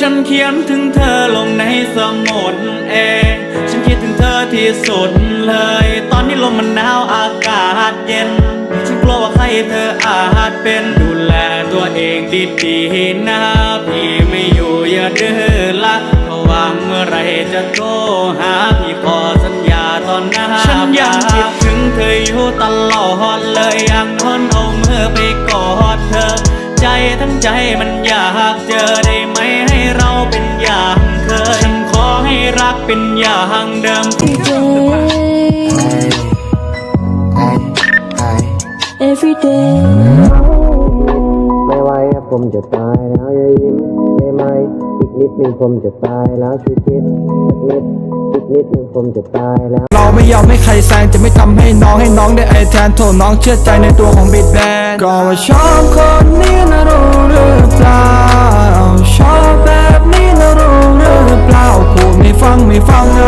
ฉันเขียนถึงเธอลงในสมุดเองฉันคิดถึงเธอที่สุดเลย ตอนนี้ลมมันหนาวอากาศเย็น ฉันกลัวว่าใครเธออาจเป็นดูแลตัวเองดีๆนะ พี่ไม่อยู่อย่าดื้อละถ้าว่างเมื่อไรจะโทรหาพี่ขอสัญญาตอนหน้าฉันยังคิดถึงเธออยู่ตลอดเลยอยากทนเอามือไปกอดเธอ ใจทั้งใจมันอยากเจอ ให้รักเป็นอย่างเดิม every day, every day. ไม่ไหวอะผมจะตายแล้วอย่ายิ้มได้ไหมอีกนิดหนึงผมจะตายแล้วช่วยคิดสักนิดอีกนิดหนึงผมจะตายแล้ว เราไม่ยอมให้ใครแซงจะไม่ทำให้น้องให้น้องได้ไอแทนโทษน้องเชื่อใจในตัวของบิดแบนก็ว่าชอบคนนี้นะรู้หรือเปล่า if